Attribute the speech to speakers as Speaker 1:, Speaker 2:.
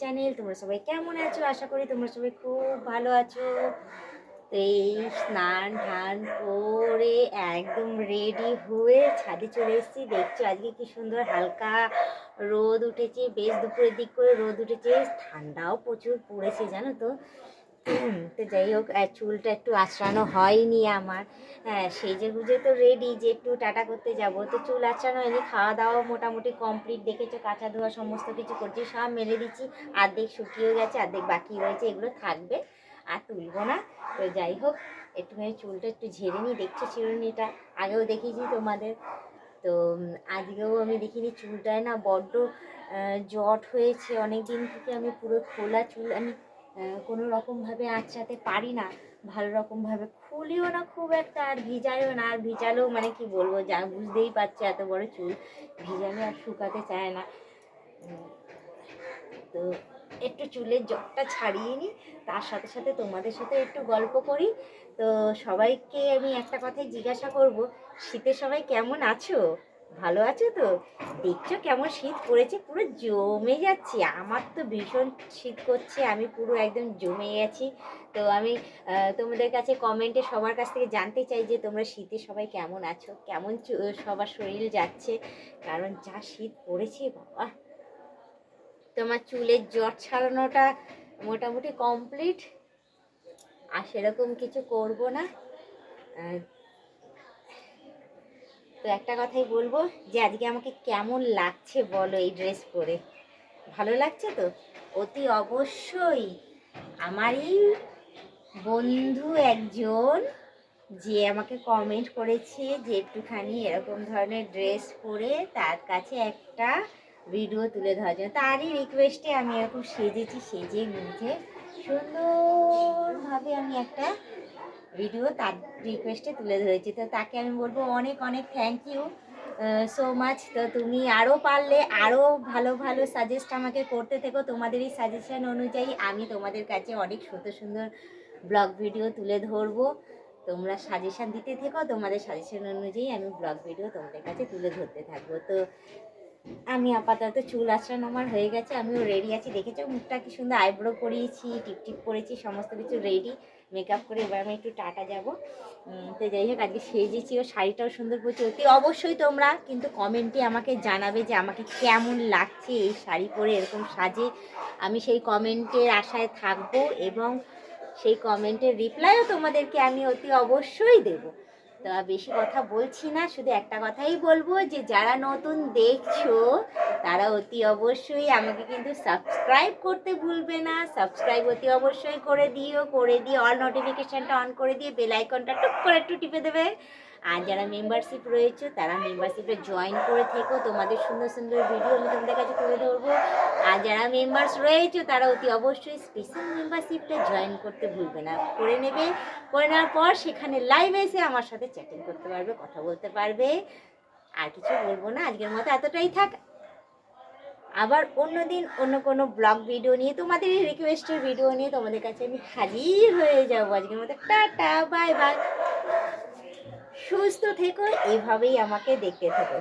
Speaker 1: Channel তোমরা সবাই কেমন আছো? আশা করি তোমরা সবাই খুব ভালো আছো। তো এই স্নান ঠান করে একদম রেডি হয়ে ছাদে চলে এসেছি। দেখছ আজকে কি সুন্দর হালকা রোদ উঠেছে। বেশ দুপুরের দিক করে রোদ উঠেছে। ঠান্ডাও প্রচুর পড়েছে, জানো তো? তো যাই হোক চুলটা একটু আঁচড়ানো হয়নি আমার। হ্যাঁ সেজে গুজে তো রেডি যে একটু টাটা করতে যাব। তো চুল আঁচড়ানো হয়নি, খাওয়া দাওয়া মোটামুটি কমপ্লিট দেখেছ, কাঁচা ধোয়া সমস্ত কিছু করছি, সব মেলে দিচ্ছি। অর্ধেক শুকিয়েও গেছে, অর্ধেক বাকি রয়েছে, এগুলো থাকবে আর তুলবো না। তো যাই হোক একটুখানি চুলটা একটু ঝেড়ে নিই, দেখছ চিরুনিটা আগেও দেখিয়েছি তোমাদের। তো আজকেও আমি দেখিনি, চুলটায় না বড্ড জট হয়েছে। অনেক দিন থেকে আমি পুরো খোলা চুল, আমি কোনো রকমভাবে আঁচড়াতে পারি না, ভালো রকমভাবে খুলিও না খুব একটা, আর ভিজাইও না, আর ভিজালেও মানে কি বলব, যা বুঝতেই পারছে এত বড় চুল, ভিজালে আর শুকাতে চায় না। তো একটু চুলের জটটা ছাড়িয়ে নিই তার সাথে সাথে তোমাদের সাথে একটু গল্প করি। তো সবাইকে আমি একটা কথাই জিজ্ঞাসা করব, শীতে সবাই কেমন আছো? ভালো আছো তো? দেখছ কেমন শীত পড়েছে? পুরো জমে যাচ্ছি। আমার তো ভীষণ শীত করছে। আমি পুরো একদম জমে গেছি। তো আমি তোমাদের কাছে কমেন্টে সবার কাছ থেকে জানতে চাই যে তোমরা শীতে সবাই কেমন আছো? কেমন সবার শরীর যাচ্ছে? কারণ যা শীত পড়েছে, বাবা। তোমার চুলের জট ছাড়ানোটা মোটামুটি কমপ্লিট আর সেরকম কিছু করব না। তো একটা কথাই বলব যে আজকে আমাকে কেমন লাগছে বলো এই ড্রেস পরে। ভালো লাগছে তো? অতি অবশ্যই আমারই বন্ধু একজন যে আমাকে কমেন্ট করেছে যে একটুখানি এরকম ধরনের ড্রেস পরে তার কাছে একটা ভিডিও তুলে ধরার জন্য। তারই রিকোয়েস্টে আমি এরকম সেজেছি, সেজে গুঁজে সুন্দরভাবে আমি একটা ভিডিও তার রিকোয়েস্টে তুলে ধরেছি। তো তাকে আমি বলব অনেক অনেক থ্যাংক ইউ সো মাচ তো তুমি আরও পারলে আরও ভালো ভালো সাজেস্ট আমাকে করতে থেকো। তোমাদের এই সাজেশন অনুযায়ী আমি তোমাদের কাছে অনেক সুন্দর সুন্দর ব্লগ ভিডিও তুলে ধরবো। তোমরা সাজেশন দিতে থেকো, তোমাদের সাজেশন অনুযায়ী আমি ব্লগ ভিডিও তোমাদের কাছে তুলে ধরতে থাকব। তো আমি আপাতত চুল আঁচড়ানো আমার হয়ে গেছে, আমিও রেডি আছি। দেখেছ মুখটা কি সুন্দর আইব্রো করিয়েছি টিপ টিপ করেছি, সমস্ত কিছু রেডি মেকআপ করে এবার আমি একটু টাটা যাব। তো যাই হোক, আজকে সেজেছি ও শাড়িটাও সুন্দর পড়ছে অতি অবশ্যই তোমরা কিন্তু কমেন্টে আমাকে জানাবে যে আমাকে কেমন লাগছে এই শাড়ি পরে এরকম সাজে। আমি সেই কমেন্টের আশায় থাকব এবং সেই কমেন্টের রিপ্লাইও তোমাদেরকে আমি অতি অবশ্যই দেবো। তো বেশি কথা বলছি না, শুধু একটা কথাই বলব যে যারা নতুন দেখছ, তারা অতি অবশ্যই আমাকে কিন্তু সাবস্ক্রাইব করতে ভুলবে না। সাবস্ক্রাইব অতি অবশ্যই করে দিও, করে দিয়ে অল নোটিফিকেশানটা অন করে দিয়ে বেল আইকনটা টুক করে একটু টিপে দেবে। আর যারা মেম্বারশিপ রয়েছে, তারা মেম্বারশিপে জয়েন করে থেকো। তোমাদের সুন্দর সুন্দর ভিডিও আমি তোমাদের কাছে তুলে ধরবো। আর যারা মেম্বার্স রয়েছে, তারা অতি অবশ্যই স্পেশাল মেম্বারশিপটা জয়েন করতে ভুলবে না। করে নেবে। করে নেওয়ার পর সেখানে লাইভে এসে আমার সাথে চ্যাটিং করতে পারবে, কথা বলতে পারবে। আর কিছু বলব না, আজকের মতো এতটাই থাক। আবার অন্য দিন অন্য কোনো ব্লগ ভিডিও নিয়ে, তোমাদের এই রিকোয়েস্টের ভিডিও নিয়ে তোমাদের কাছে আমি হাজির হয়ে যাব। আজকের মতো টাটা বাই বাই সুস্থ থেকো এভাবেই আমাকে দেখতে থেকো।